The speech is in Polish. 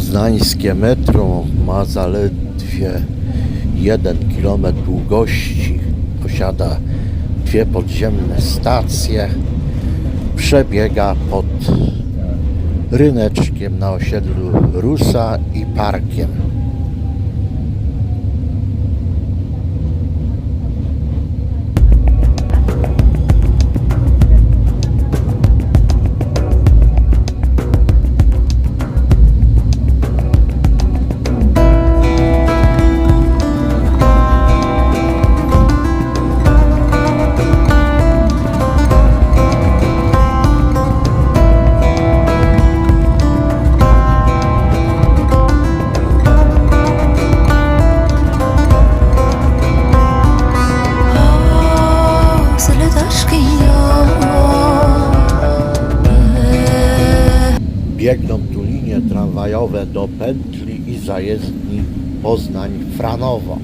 Poznańskie metro ma zaledwie 1 km długości. Posiada dwie podziemne stacje. Przebiega pod ryneczkiem na osiedlu Rusa i parkiem. Biegną tu linie tramwajowe do pętli i zajezdni Poznań-Franowo.